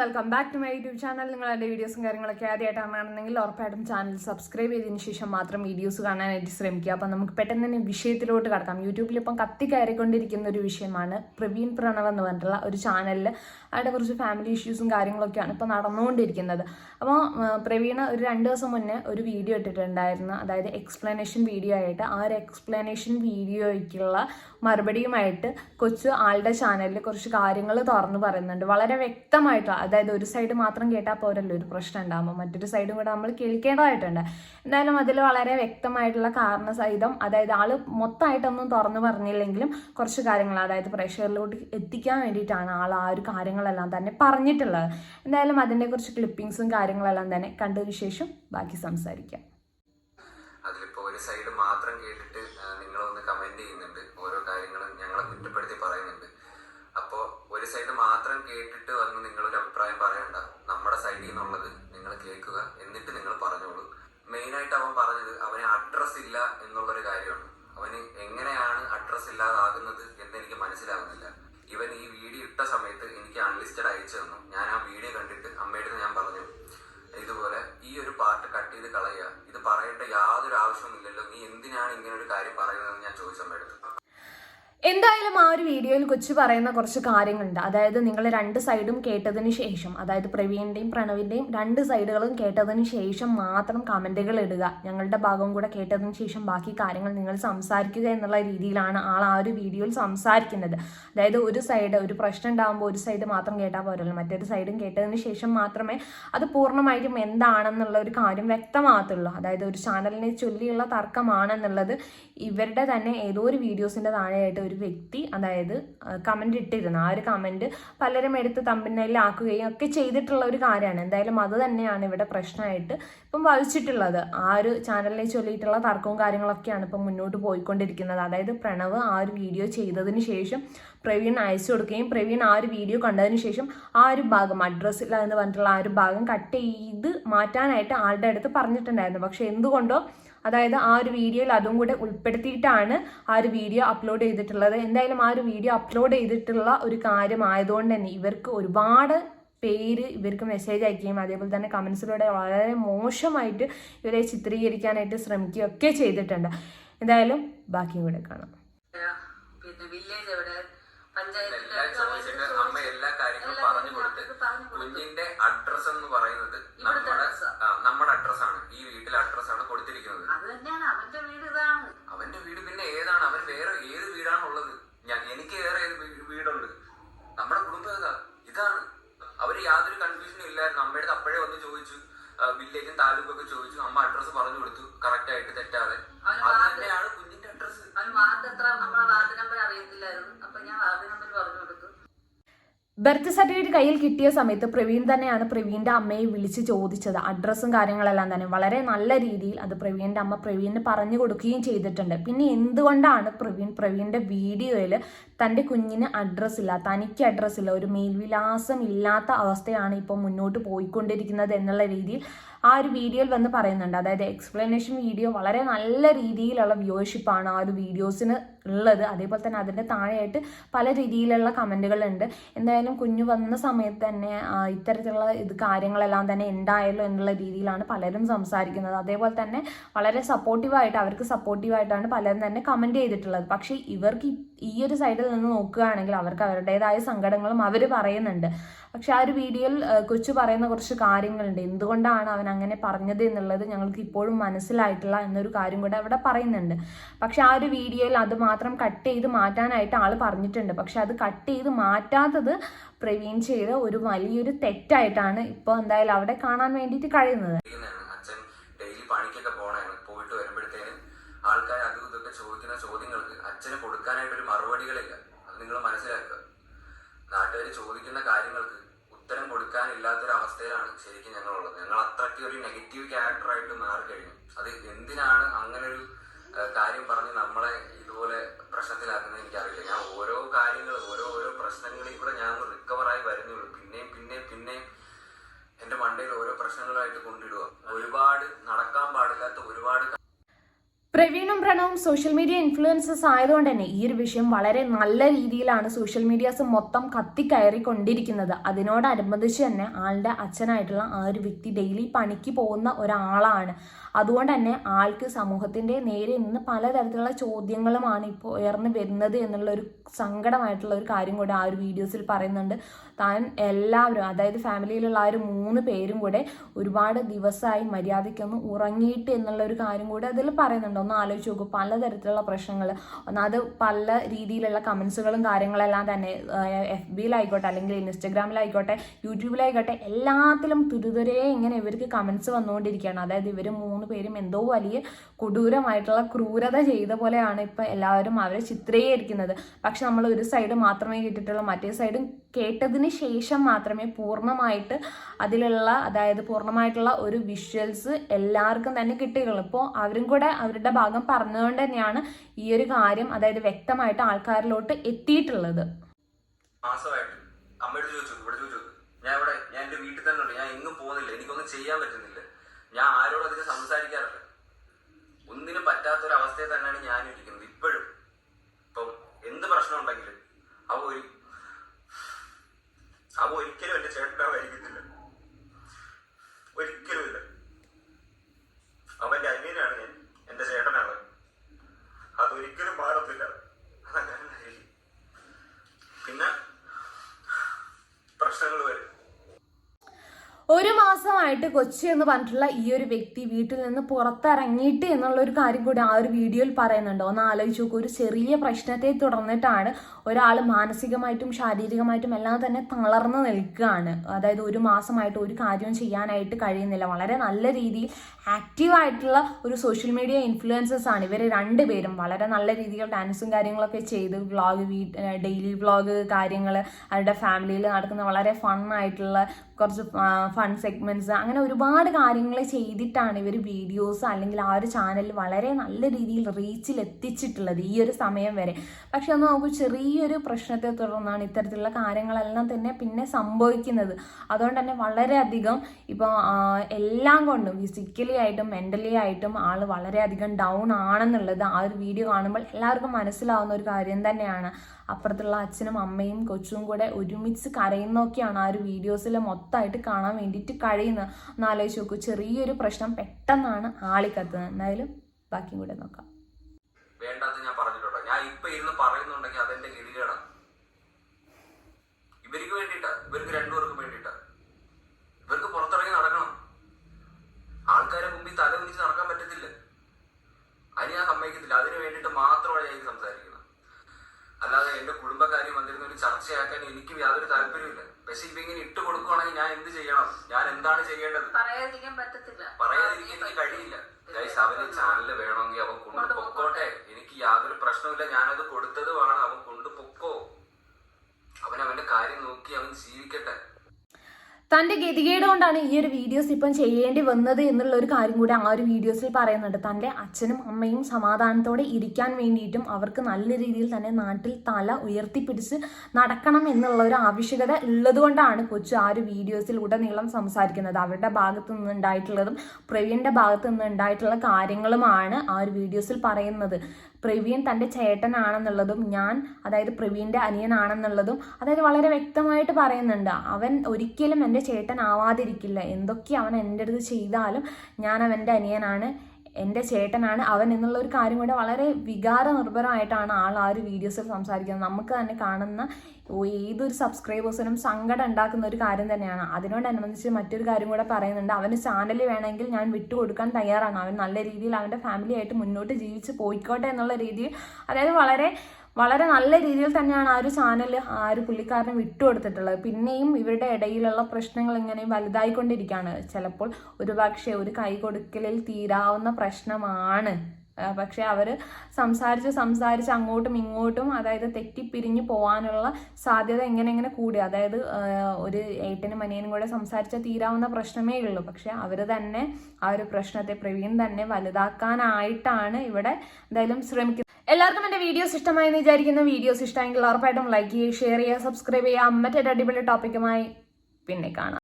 Welcome back to my YouTube channel നിങ്ങൾ എന്റെ വീഡിയോസും കാര്യങ്ങളൊക്കെ ആദ്യമായിട്ടാണ് കാണുന്നതെങ്കിൽ ഉറപ്പായിട്ടും ചാനൽ സബ്സ്ക്രൈബ് ചെയ്തതിന് ശേഷം മാത്രം വീഡിയോസ് കാണാനായിട്ട് ശ്രമിക്കുക. അപ്പം നമുക്ക് പെട്ടെന്ന് തന്നെ വിഷയത്തിലോട്ട് കടക്കാം. യൂട്യൂബിൽ ഇപ്പം കത്തി കയറിക്കൊണ്ടിരിക്കുന്ന ഒരു വിഷയമാണ് പ്രവീൺ പ്രണവ് എന്ന് പറഞ്ഞിട്ടുള്ള ഒരു ചാനലിൽ അവിടെ കുറച്ച് ഫാമിലി ഇഷ്യൂസും കാര്യങ്ങളൊക്കെയാണ് ഇപ്പോൾ നടന്നുകൊണ്ടിരിക്കുന്നത്. അപ്പോൾ പ്രവീണ ഒരു രണ്ട് ദിവസം മുന്നേ ഒരു വീഡിയോ ഇട്ടിട്ടുണ്ടായിരുന്നു. അതായത് എക്സ്പ്ലനേഷൻ വീഡിയോ ആയിട്ട്. ആ ഒരു എക്സ്പ്ലനേഷൻ വീഡിയോയ്ക്കുള്ള മറുപടിയുമായിട്ട് കൊച്ചു ആളുടെ ചാനലിൽ കുറച്ച് കാര്യങ്ങൾ തുറന്നു പറയുന്നുണ്ട്. വളരെ വ്യക്തമായിട്ട് അതായത് ഒരു സൈഡ് മാത്രം കേട്ടാൽ പോരല്ലോ ഒരു പ്രശ്നം ഉണ്ടാകുമ്പോൾ മറ്റൊരു സൈഡും കൂടെ നമ്മൾ കേൾക്കേണ്ടതായിട്ടുണ്ട്. എന്തായാലും അതിൽ വളരെ വ്യക്തമായിട്ടുള്ള കാരണസഹിതം അതായത് ആൾ മൊത്തമായിട്ടൊന്നും തുറന്നു പറഞ്ഞില്ലെങ്കിലും കുറച്ച് കാര്യങ്ങൾ അതായത് പ്രേക്ഷകരിലോട്ട് എത്തിക്കാൻ വേണ്ടിയിട്ടാണ് ആൾ ആ ഒരു കാര്യങ്ങളെല്ലാം തന്നെ പറഞ്ഞിട്ടുള്ളത്. എന്തായാലും അതിന്റെ കുറച്ച് ക്ലിപ്പിങ്സും കാര്യങ്ങളെല്ലാം തന്നെ കണ്ടതിന് ശേഷം ബാക്കി സംസാരിക്കാം. അതിലിപ്പോ ഒരു സൈഡ് മാത്രം കേട്ടിട്ട് ആ, നിങ്ങളൊന്ന് കമന്റ് ചെയ്യുന്നുണ്ട് ഓരോ കാര്യങ്ങളും ഞങ്ങളെ കുറ്റപ്പെടുത്തി പറയുന്നുണ്ട് അപ്പോ ഒരു സൈഡ് കേട്ടിട്ട് വന്ന് നിങ്ങളൊരു അഭിപ്രായം പറയണ്ട. നമ്മുടെ സൈഡിൽ നിന്നുള്ളത് നിങ്ങൾ കേൾക്കുക. എന്നിട്ട് നിങ്ങൾ പറഞ്ഞോളൂ. മെയിനായിട്ട് അവൻ പറഞ്ഞത് അവന് അഡ്രസ് ഇല്ല എന്നുള്ളൊരു കാര്യമാണ്. അവന് എങ്ങനെയാണ് അഡ്രസ് ഇല്ലാതാകുന്നത് എന്ന് എനിക്ക് മനസ്സിലാകുന്നില്ല ഇവൻ ഈ വീഡിയോ ഇട്ട സമയത്ത് എനിക്ക് അൺലിസ്റ്റഡ് അയച്ചു തന്നു. ഞാൻ ആ വീഡിയോ കണ്ടിട്ട് അമ്മയുടെ ഞാൻ പറഞ്ഞു ഇതുപോലെ ഈ ഒരു പാർട്ട് കട്ട് ചെയ്ത് കളയുക. ഇത് പറയേണ്ട യാതൊരു ആവശ്യവുമില്ലല്ലോ. നീ എന്തിനാണ് ഇങ്ങനെ ഒരു കാര്യം പറയുന്നതെന്ന് ഞാൻ ചോദിച്ചു അമ്മയുടെ എന്തായാലും ആ ഒരു വീഡിയോയിൽ കൊച്ചു പറയുന്ന കുറച്ച് കാര്യങ്ങളുണ്ട്. അതായത് നിങ്ങൾ രണ്ട് സൈഡും കേട്ടതിന് ശേഷം അതായത് പ്രവീണിന്റെയും പ്രണവിന്റെയും രണ്ട് സൈഡുകളും കേട്ടതിന് ശേഷം മാത്രം കമന്റുകൾ ഇടുക. ഞങ്ങളുടെ ഭാഗം കൂടെ കേട്ടതിന് ശേഷം ബാക്കി കാര്യങ്ങൾ നിങ്ങൾ സംസാരിക്കുക എന്നുള്ള രീതിയിലാണ് ആൾ ആ ഒരു വീഡിയോയിൽ സംസാരിക്കുന്നത്. അതായത് ഒരു സൈഡ് ഒരു പ്രശ്നം ഉണ്ടാകുമ്പോൾ ഒരു സൈഡ് മാത്രം കേട്ടാൽ പോരല്ലോ. മറ്റൊരു സൈഡും കേട്ടതിന് ശേഷം മാത്രമേ അത് പൂർണമായിട്ടും എന്താണെന്നുള്ള ഒരു കാര്യം വ്യക്തമാകത്തുള്ളൂ. അതായത് ഒരു ചാനലിനെ ചൊല്ലിയുള്ള തർക്കമാണെന്നുള്ളത് ഇവരുടെ തന്നെ ഏതോ ഒരു വീഡിയോസിന്റെ താഴെയായിട്ട് ഒരു വ്യക്തി അതായത് കമന്റ് ഇട്ടിരുന്നു. ആ ഒരു കമന്റ് പലരും എടുത്ത് തമ്പിനയിലാക്കുകയും ഒക്കെ ചെയ്തിട്ടുള്ള ഒരു കാര്യമാണ്. എന്തായാലും അത് തന്നെയാണ് ഇവിടെ പ്രശ്നമായിട്ട് ഇപ്പം വഹിച്ചിട്ടുള്ളത്. ആ ഒരു ചാനലിനെ ചൊല്ലിയിട്ടുള്ള തർക്കവും കാര്യങ്ങളൊക്കെയാണ് ഇപ്പം മുന്നോട്ട് പോയിക്കൊണ്ടിരിക്കുന്നത്. അതായത് പ്രണവ് ആ ഒരു വീഡിയോ ചെയ്തതിന് ശേഷം പ്രവീൺ അയച്ചു കൊടുക്കുകയും പ്രവീൺ ആ ഒരു വീഡിയോ കണ്ടതിന് ശേഷം ആ ഒരു ഭാഗം അഡ്രസ്സിൽ എന്ന് പറഞ്ഞിട്ടുള്ള ആ ഒരു ഭാഗം കട്ട് ചെയ്ത് മാറ്റാനായിട്ട് ആളുടെ അടുത്ത് പറഞ്ഞിട്ടുണ്ടായിരുന്നു. പക്ഷെ എന്തുകൊണ്ടോ അതായത് ആ ഒരു വീഡിയോയിൽ അതും കൂടെ ഉൾപ്പെടുത്തിയിട്ടാണ് ആ ഒരു വീഡിയോ അപ്ലോഡ് ചെയ്തിട്ടുള്ളത്. എന്തായാലും ആ ഒരു വീഡിയോ അപ്ലോഡ് ചെയ്തിട്ടുള്ള ഒരു കാര്യമായതുകൊണ്ട് തന്നെ ഇവർക്ക് ഒരുപാട് പേര് ഇവർക്ക് മെസ്സേജ് അയക്കുകയും അതേപോലെ തന്നെ കമൻസിലൂടെ വളരെ മോശമായിട്ട് ഇവരെ ചിത്രീകരിക്കാനായിട്ട് ശ്രമിക്കുകയും ഒക്കെ ചെയ്തിട്ടുണ്ട്. എന്തായാലും ബാക്കി കൂടെ കാണാം. പിന്നെ വില്ലേജ് എവിടെ? പഞ്ചായത്ത് എല്ലാം എല്ലാ കാര്യങ്ങളും പറഞ്ഞു കൊടുത്ത് കുഞ്ഞിന്റെ അഡ്രസ് എന്ന് പറയുന്നത് ഇവിടുത്തെ നമ്മുടെ address ആ. ആ, നമ്മുടെ അഡ്രസ്സാണ് ഈ വീട്ടിലെ അഡ്രസ്സാണ് കൊടുത്തിരിക്കുന്നത് അത് തന്നെയാണ് അവന്റെ വീട് ഇതാണ് അവന്റെ വീട് പിന്നെ ഏതാണ് അവൻ വേറെ ഏത് വീടാണുള്ളത് ഞാൻ എനിക്ക് വേറെ ഏത് വീ- വീടുണ്ട് നമ്മുടെ കുടുംബം ഏതാ ഇതാണ് അവർ യാതൊരു കൺഫ്യൂഷനും ഇല്ലായിരുന്നു അമ്മയുടെ അപ്പോഴേ വന്ന് ചോദിച്ചു വില്ലേജും താലൂക്കും ഒക്കെ ചോദിച്ചു അമ്മ അഡ്രസ്സ് പറഞ്ഞു കൊടുത്തു. കറക്റ്റ് ആയിട്ട് തെറ്റാതെ. അത് തന്നെയാണ് കുഞ്ഞിന്റെ അഡ്രസ്സ് വാർഡ് എത്ര നമ്മളെ വാർഡ് നമ്പർ അറിയത്തില്ലായിരുന്നു. അപ്പൊ ഞാൻ വാർഡ് നമ്പർ പറഞ്ഞു. ബർത്ത് സർട്ടിഫിക്കറ്റ് കയ്യിൽ കിട്ടിയ സമയത്ത് പ്രവീൺ തന്നെയാണ് പ്രവീണിന്റെ അമ്മയെ വിളിച്ച് ചോദിച്ചത്. അഡ്രസ്സും കാര്യങ്ങളെല്ലാം തന്നെ. വളരെ നല്ല രീതിയിൽ അത് പ്രവീണിന്റെ അമ്മ പ്രവീണിന് പറഞ്ഞു കൊടുക്കുകയും ചെയ്തിട്ടുണ്ട്. പിന്നെ എന്തുകൊണ്ടാണ് പ്രവീൺ പ്രവീണിന്റെ വീഡിയോയിൽ തന്റെ കുഞ്ഞിന് അഡ്രസ്സില്ല തനിക്ക് അഡ്രസ്സില്ല ഒരു മേൽവിലാസം ഇല്ലാത്ത അവസ്ഥയാണ് ഇപ്പോൾ മുന്നോട്ട് പോയിക്കൊണ്ടിരിക്കുന്നത് എന്നുള്ള രീതിയിൽ ആ ഒരു വീഡിയോയിൽ വന്ന് പറയുന്നുണ്ട്. അതായത് എക്സ്പ്ലനേഷൻ വീഡിയോ വളരെ നല്ല രീതിയിലുള്ള വ്യൂവർഷിപ്പാണ് ആ ഒരു വീഡിയോസിന് ഉള്ളത്. അതേപോലെ തന്നെ അതിന്റെ താഴെയായിട്ട് പല രീതിയിലുള്ള കമന്റുകളുണ്ട് എന്തായാലും കുഞ്ഞു വന്ന സമയത്ത് തന്നെ ഇത്തരത്തിലുള്ള ഇത് കാര്യങ്ങളെല്ലാം തന്നെ ഉണ്ടായല്ലോ എന്നുള്ള രീതിയിലാണ് പലരും സംസാരിക്കുന്നത്. അതേപോലെ തന്നെ വളരെ സപ്പോർട്ടീവായിട്ട് അവർക്ക് സപ്പോർട്ടീവായിട്ടാണ് പലരും തന്നെ കമന്റ് ചെയ്തിട്ടുള്ളത്. പക്ഷേ ഇവർക്ക് ഈ- ഒരു സൈഡിൽ നിന്ന് നോക്കുകയാണെങ്കിൽ അവർക്ക് അവരുടേതായ സങ്കടങ്ങളും അവർ പറയുന്നുണ്ട്. പക്ഷെ ആ ഒരു വീഡിയോയിൽ കൊച്ചു പറയുന്ന കുറച്ച് കാര്യങ്ങളുണ്ട്. എന്തുകൊണ്ടാണ് അവൻ അങ്ങനെ പറഞ്ഞത് എന്നുള്ളത് ഞങ്ങൾക്ക് ഇപ്പോഴും മനസ്സിലായിട്ടില്ല എന്നൊരു കാര്യം കൂടെ അവിടെ പറയുന്നുണ്ട്. പക്ഷെ ആ ഒരു വീഡിയോയിൽ അത് മാത്രം കട്ട് ചെയ്ത് മാറ്റാനായിട്ട് ആൾ പറഞ്ഞിട്ടുണ്ട്. പക്ഷെ അത് കട്ട് ചെയ്ത് മാറ്റാത്തത് പ്രവീൺ ചെയ്ത ഒരു വലിയൊരു തെറ്റായിട്ടാണ് ഇപ്പോൾ എന്തായാലും അവിടെ കാണാൻ വേണ്ടിയിട്ട് കഴിയുന്നത്. ഡെയിലി പോയിട്ട് ആൾക്കാർ ചോദ്യങ്ങൾക്ക് കൊടുക്കാനായിട്ട് ഒരു അത് മനസ്സിലാക്കുക. ചോദിക്കുന്ന കാര്യങ്ങൾക്ക് ഉത്തരം കൊടുക്കാനില്ലാത്തൊരു ശരിക്കും ഞങ്ങളുള്ളത്. ഞങ്ങൾ അത്രയ്ക്ക് ഒരു നെഗറ്റീവ് ക്യാരക്ടറായിട്ട് മാറിക്കഴിഞ്ഞു അത് എന്തിനാണ് അങ്ങനെ ഒരു കാര്യം പറഞ്ഞ് നമ്മളെ ഇതുപോലെ പ്രശ്നത്തിലാക്കുന്നത് എനിക്കറിയില്ല ഞാൻ ഓരോ കാര്യങ്ങൾ ഓരോ ഓരോ പ്രശ്നങ്ങളിൽ കൂടെ ഞാൻ റിക്കവറായി വരുന്നുള്ളൂ പിന്നെയും പിന്നെയും പിന്നെയും എന്റെ മണ്ടയിൽ ഓരോ പ്രശ്നങ്ങളായിട്ട് കൊണ്ടിടുക ഒരുപാട് നടക്കാൻ പാടില്ലാത്ത ഒരുപാട് പ്രവീണും പ്രണവും സോഷ്യൽ മീഡിയ ഇൻഫ്ലുവൻസസ് ആയതുകൊണ്ട് തന്നെ ഈ ഒരു വിഷയം വളരെ നല്ല രീതിയിലാണ് സോഷ്യൽ മീഡിയാസ് മൊത്തം കത്തിക്കയറിക്കൊണ്ടിരിക്കുന്നത് അതിനോടനുബന്ധിച്ച് തന്നെ ആളുടെ അച്ഛനായിട്ടുള്ള ആ ഒരു വ്യക്തി ഡെയിലി പണിക്ക് പോകുന്ന ഒരാളാണ്. അതുകൊണ്ട് തന്നെ ആൾക്ക് സമൂഹത്തിന്റെ നേരെ നിന്ന് പലതരത്തിലുള്ള ചോദ്യങ്ങളുമാണ് ഇപ്പോൾ ഉയർന്നു വരുന്നത് എന്നുള്ള ഒരു സങ്കടമായിട്ടുള്ള ഒരു കാര്യം കൂടെ ആ ഒരു വീഡിയോസിൽ പറയുന്നുണ്ട്. താൻ എല്ലാവരും അതായത് ഫാമിലിയിലുള്ള ആ ഒരു മൂന്ന് പേരും കൂടെ ഒരുപാട് ദിവസമായി മര്യാദയ്ക്കൊന്ന് ഉറങ്ങിയിട്ട് എന്നുള്ള ഒരു കാര്യം കൂടെ അതിൽ പറയുന്നുണ്ട്. ഒന്ന് ആലോചിച്ച് നോക്കൂ. പലതരത്തിലുള്ള പ്രശ്നങ്ങൾ ഒന്നത് പല രീതിയിലുള്ള കമൻസുകളും കാര്യങ്ങളെല്ലാം തന്നെ എഫ് ബിയിലായിക്കോട്ടെ അല്ലെങ്കിൽ ഇൻസ്റ്റഗ്രാമിലായിക്കോട്ടെ യൂട്യൂബിലായിക്കോട്ടെ എല്ലാത്തിലും തുരുതുരേ ഇങ്ങനെ ഇവർക്ക് കമൻസ് വന്നുകൊണ്ടിരിക്കുകയാണ്. അതായത് ഇവർ മൂന്ന് പേരും എന്തോ വലിയ കൊടൂരമായിട്ടുള്ള ക്രൂരത ചെയ്ത പോലെയാണ് ഇപ്പം എല്ലാവരും അവരെ ചിത്രീകരിക്കുന്നത്. പക്ഷെ നമ്മൾ ഒരു സൈഡ് മാത്രമേ കേട്ടിട്ടുള്ളൂ. മറ്റേ സൈഡും കേട്ടതിന് ശേഷം മാത്രമേ പൂർണമായിട്ട് അതിലുള്ള അതായത് പൂർണമായിട്ടുള്ള ഒരു വിഷ്വൽസ് എല്ലാവർക്കും തന്നെ കിട്ടുകയുള്ളൂ ഇപ്പോൾ അവരും കൂടെ അവരുടെ ഭാഗം പറഞ്ഞുകൊണ്ട് തന്നെയാണ് ഈ ഒരു കാര്യം അതായത് വ്യക്തമായിട്ട് ആൾക്കാരിലോട്ട് എത്തിയിട്ടുള്ളത്. ഇവിടെ ഞാൻ ഇവിടെ ഞാൻ എന്റെ വീട്ടിൽ തന്നെ ഉണ്ട്. ഞാൻ എങ്ങും പോകുന്നില്ല. ചെയ്യാൻ പറ്റുന്നില്ല. ഞാൻ ആരോടും അധികം സംസാരിക്കാറില്ല. ഒന്നിനും പറ്റാത്തൊരു അവസ്ഥയിൽ തന്നെയാണ് ഞാനും ഇരിക്കുന്നത് ഇപ്പോഴും ഇപ്പം എന്ത് പ്രശ്നം ഉണ്ടെങ്കിലും അവ ഒരു അവ ഒരിക്കലും എന്റെ ചേട്ടനാവായിരിക്കത്തില്ല ഒരിക്കലും ഇല്ല അവന്റെ അനിയനാണ് ഞാൻ എന്റെ ചേട്ടനാണ് അതൊരിക്കലും മാറത്തില്ല അതങ്ങനെ ആയിരിക്കും. പിന്നെ പ്രശ്നങ്ങൾ വരും ഒരു മാസമായിട്ട് കൊച്ചി എന്ന് പറഞ്ഞിട്ടുള്ള ഈ ഒരു വ്യക്തി വീട്ടിൽ നിന്ന് പുറത്തിറങ്ങിയിട്ട് എന്നുള്ള ഒരു കാര്യം കൂടി ആ ഒരു വീഡിയോയിൽ പറയുന്നുണ്ട്. ഒന്ന് ആലോചിച്ച് നോക്കൂ ഒരു ചെറിയ പ്രശ്നത്തെ തുടർന്നിട്ടാണ് ഒരാൾ മാനസികമായിട്ടും ശാരീരികമായിട്ടും എല്ലാം തന്നെ തളർന്നു നിൽക്കുകയാണ്. അതായത് ഒരു മാസമായിട്ട് ഒരു കാര്യവും ചെയ്യാനായിട്ട് കഴിയുന്നില്ല. വളരെ നല്ല രീതിയിൽ ആക്റ്റീവായിട്ടുള്ള ഒരു സോഷ്യൽ മീഡിയ ഇൻഫ്ലുവൻസേഴ്സ് ആണ് ഇവർ രണ്ടുപേരും. വളരെ നല്ല രീതിയിൽ ഡാൻസും കാര്യങ്ങളൊക്കെ ചെയ്ത് വ്ളോഗ് ഡെയിലി വ്ളോഗ് കാര്യങ്ങൾ അവരുടെ ഫാമിലിയിൽ നടക്കുന്ന വളരെ ഫൺ ആയിട്ടുള്ള കുറച്ച് ഫൺ സെഗ്മെന്റ്സ് അങ്ങനെ ഒരുപാട് കാര്യങ്ങൾ ചെയ്തിട്ടാണ് ഇവർ വീഡിയോസ് അല്ലെങ്കിൽ ആ ഒരു ചാനൽ വളരെ നല്ല രീതിയിൽ റീച്ചിൽ എത്തിച്ചിട്ടുള്ളത് ഈ ഒരു സമയം വരെ. പക്ഷെ ഒന്ന് നമുക്ക് ചെറിയൊരു പ്രശ്നത്തെ തുടർന്നാണ് ഇത്തരത്തിലുള്ള കാര്യങ്ങളെല്ലാം തന്നെ പിന്നെ സംഭവിക്കുന്നത്. അതുകൊണ്ട് തന്നെ വളരെയധികം ഇപ്പോൾ എല്ലാം കൊണ്ടും ഫിസിക്കലി ആയിട്ടും മെന്റലി ആയിട്ടും ആൾ വളരെയധികം ഡൗൺ ആണെന്നുള്ളത് ആ ഒരു വീഡിയോ കാണുമ്പോൾ എല്ലാവർക്കും മനസ്സിലാവുന്ന ഒരു കാര്യം തന്നെയാണ്. അപ്പുറത്തുള്ള അച്ഛനും അമ്മയും കൊച്ചും കൂടെ ഒരുമിച്ച് കരയുന്നൊക്കെയാണ് ആ ഒരു വീഡിയോസിൽ മൊത്തമായിട്ട് കാണാൻ വേണ്ടിയിട്ട് കഴിയുന്ന ഒന്ന് ആലോചിച്ച് നോക്കൂ. ചെറിയൊരു പ്രശ്നം പെട്ടെന്നാണ് ആളിക്കത്തുന്നത് എന്തായാലും ബാക്കിയും കൂടെ നോക്കാം. വേണ്ടാത്ത ഞാൻ ഞാൻ പറയുന്നുണ്ടെങ്കിൽ ഇവർക്ക് ഇവർക്ക് ഇവർക്ക് പുറത്തിറങ്ങി നടക്കണം. ആൾക്കാരെ നടക്കാൻ അല്ലാതെ എന്റെ കുടുംബക്കാര്യം വന്നിരുന്ന ഒരു ചർച്ചയാക്കാൻ എനിക്ക് യാതൊരു താല്പര്യമില്ല പക്ഷെ ഇവ ഇങ്ങനെ ഇട്ട് കൊടുക്കുവാണെങ്കിൽ ഞാൻ എന്ത് ചെയ്യണം? ഞാൻ എന്താണ് ചെയ്യേണ്ടത്? പറയാതിരിക്കാൻ പറ്റത്തില്ല. പറയാതിരിക്കാൻ എനിക്ക് കഴിയില്ല. ഗൈസ് അവന് ചാനൽ വേണമെങ്കിൽ അവൻ കൊണ്ട് പൊക്കോട്ടെ. എനിക്ക് യാതൊരു പ്രശ്നമില്ല ഞാനത് കൊടുത്തത് വേണം അവൻ കൊണ്ട് പൊക്കോ. അവൻ അവന്റെ കാര്യം നോക്കി അവൻ ജീവിക്കട്ടെ. തന്റെ ഗതികേട് കൊണ്ടാണ് ഈ ഒരു വീഡിയോസ് ഇപ്പം ചെയ്യേണ്ടി വന്നത് എന്നുള്ള ഒരു കാര്യം കൂടി ആ ഒരു വീഡിയോസിൽ പറയുന്നുണ്ട്. തന്റെ അച്ഛനും അമ്മയും സമാധാനത്തോടെ ഇരിക്കാൻ വേണ്ടിയിട്ടും അവർക്ക് നല്ല രീതിയിൽ തന്നെ നാട്ടിൽ തല ഉയർത്തിപ്പിടിച്ച് നടക്കണം എന്നുള്ള ഒരു ആവശ്യകത ഉള്ളതുകൊണ്ടാണ് കൊച്ചു ആ ഒരു വീഡിയോസിൽ ഉടനീളം സംസാരിക്കുന്നത്. അവരുടെ ഭാഗത്തു നിന്ന് ഉണ്ടായിട്ടുള്ളതും പ്രവീണിന്റെ ഭാഗത്തു നിന്ന് ഉണ്ടായിട്ടുള്ള കാര്യങ്ങളുമാണ് ആ ഒരു വീഡിയോസിൽ പറയുന്നത്. പ്രവീൺ തന്റെ ചേട്ടനാണെന്നുള്ളതും ഞാൻ അതായത് പ്രവീണിന്റെ അനിയനാണെന്നുള്ളതും അതായത് വളരെ വ്യക്തമായിട്ട് പറയുന്നുണ്ട്. അവൻ ഒരിക്കലും എന്റെ ചേട്ടനാവാതിരിക്കില്ല എന്തൊക്കെ അവൻ എന്റെ അടുത്ത് ചെയ്താലും ഞാൻ അവന്റെ അനിയനാണ് എന്റെ ചേട്ടനാണ്. അവൻ എന്നുള്ള ഒരു കാര്യം കൂടെ വളരെ വികാര നിർഭരമായിട്ടാണ് ആൾ ആ ഒരു വീഡിയോസിൽ സംസാരിക്കുന്നത്. നമുക്ക് തന്നെ കാണുന്ന ഏതൊരു സബ്സ്ക്രൈബേഴ്സിനും സങ്കടം ഉണ്ടാക്കുന്ന ഒരു കാര്യം തന്നെയാണ്. അതിനോടനുബന്ധിച്ച് മറ്റൊരു കാര്യം കൂടെ പറയുന്നുണ്ട്. അവന് ചാനൽ വേണമെങ്കിൽ ഞാൻ വിട്ടുകൊടുക്കാൻ തയ്യാറാണ്. അവൻ നല്ല രീതിയിൽ അവന്റെ ഫാമിലിയായിട്ട് മുന്നോട്ട് ജീവിച്ച് പോയിക്കോട്ടെ എന്നുള്ള രീതിയിൽ അതായത് വളരെ വളരെ നല്ല രീതിയിൽ തന്നെയാണ് ആ ഒരു ചാനൽ ആ ഒരു പുള്ളിക്കാരനെ വിട്ടുകൊടുത്തിട്ടുള്ളത് പിന്നെയും ഇവരുടെ ഇടയിലുള്ള പ്രശ്നങ്ങൾ ഇങ്ങനെ വലുതായിക്കൊണ്ടിരിക്കുകയാണ്. ചിലപ്പോൾ ഒരുപക്ഷെ ഒരു കൈ കൊടുക്കലിൽ തീരാവുന്ന പ്രശ്നമാണ്. പക്ഷെ അവർ സംസാരിച്ച് സംസാരിച്ച് അങ്ങോട്ടും ഇങ്ങോട്ടും അതായത് തെറ്റിപ്പിരിഞ്ഞ് പോകാനുള്ള സാധ്യത എങ്ങനെ എങ്ങനെ കൂടി? അതായത് ഒരു ഏട്ടനും അനിയനും കൂടെ സംസാരിച്ചാൽ തീരാവുന്ന പ്രശ്നമേ ഉള്ളൂ. പക്ഷെ അവർ തന്നെ ആ ഒരു പ്രശ്നത്തെ പ്രവീൺ തന്നെ വലുതാക്കാനായിട്ടാണ് ഇവിടെ എന്തായാലും ശ്രമിക്കുന്നത്. എല്ലാവർക്കും എന്റെ വീഡിയോസ് ഇഷ്ടമായി എന്ന് വിചാരിക്കുന്ന. വീഡിയോസ് ഇഷ്ടമെങ്കിൽ ഉറപ്പായിട്ടും ലൈക്ക് ചെയ്യുക ഷെയർ ചെയ്യുക സബ്സ്ക്രൈബ് ചെയ്യുക. മറ്റൊരു അടിപൊളി ടോപ്പിക്കുമായി പിന്നെ കാണാം.